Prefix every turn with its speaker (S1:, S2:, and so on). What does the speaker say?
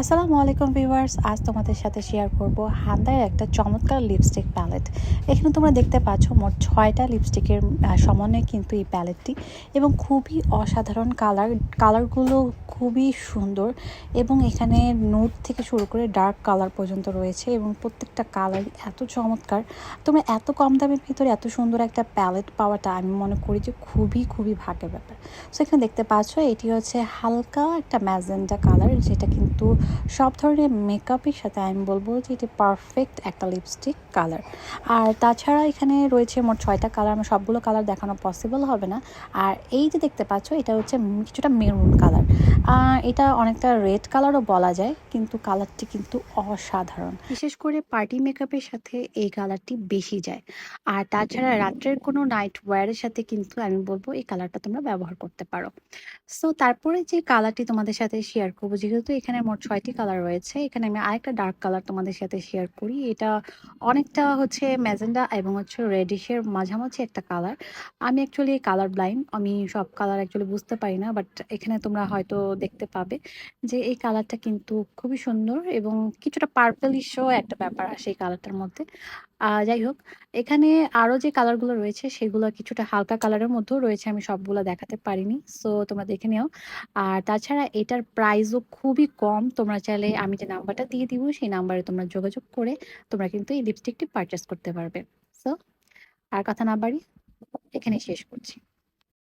S1: আসসালামু আলাইকুম ভিউয়ার্স, আজ তোমাদের সাথে শেয়ার করব হান্দার একটা চমৎকার লিপস্টিক প্যালেট এখানে তোমরা দেখতে পাচ্ছ মোট ছয়টা লিপস্টিকের সমন্বয়ে কিন্তু এই প্যালেটটি এবং খুবই অসাধারণ কালার কালারগুলো খুবই সুন্দর এবং এখানে নোট থেকে শুরু করে ডার্ক কালার পর্যন্ত রয়েছে এবং প্রত্যেকটা কালার এত চমৎকার। তোমরা এত কম দামের ভিতরে এত সুন্দর একটা প্যালেট পাওয়াটা আমি মনে করি যে খুবই খুবই ভাগ্যের ব্যাপার। সো এখানে দেখতে পাচ্ছ এটি হচ্ছে হালকা একটা ম্যাজেন্ডা কালার যেটা কিন্তু সব ধরনের মেকআপের সাথে আমি বলব যে এটি পারফেক্ট একটা লিপস্টিক কালার আর তাছাড়া এখানে রয়েছে মোট ছয়টা কালার আমার সবগুলো কালার দেখানো পসিবল হবে না। আর এই যে দেখতে পাচ্ছ, এটা হচ্ছে কিছুটা মেরুন কালার এটা অনেকটা রেড কালারও বলা যায়, কিন্তু কালারটি কিন্তু অসাধারণ। বিশেষ করে পার্টি মেকআপের সাথে এই কালারটি বেশি যায়। আর তাছাড়া রাত্রের কোনো নাইট ওয়্যারের সাথে কিন্তু আমি বলব এই কালারটা তোমরা ব্যবহার করতে পারো। সো তারপরে যে কালারটি তোমাদের সাথে শেয়ার করব, যেহেতু এখানে মোট ছয়টি কালার রয়েছে। এখানে আমি আরেকটা ডার্ক কালার তোমাদের সাথে শেয়ার করি। এটা অনেকটা হচ্ছে ম্যাজেন্ডা এবং হচ্ছে রেডিশের মাঝামাঝি একটা কালার আমি অ্যাকচুয়ালি কালার ব্লাইন্ড আমি সব কালার অ্যাকচুয়ালি বুঝতে পারি না বাট এখানে তোমরা হয়তো দেখতে পাবে যে এই কালারটা কিন্তু খুবই সুন্দর এবং কিছুটা পার্পেলিশও একটা ব্যাপার আসে এই কালারটার মধ্যে। যাই হোক, এখানে আরও যে কালারগুলো রয়েছে সেগুলো কিছুটা হালকা কালারের মধ্যেও রয়েছে, আমি সবগুলো দেখাতে পারিনি। সো তোমরা দেখে নিও। আর তাছাড়া এটার প্রাইসও খুবই কম। তোমরা চাইলে আমি যে নাম্বারটা দিয়ে দিব, সেই নাম্বারে তোমরা যোগাযোগ করে তোমরা কিন্তু এই লিপস্টিকটি পারচেস করতে পারবে। সো আর কথা না বাড়ি এখানে শেষ করছি।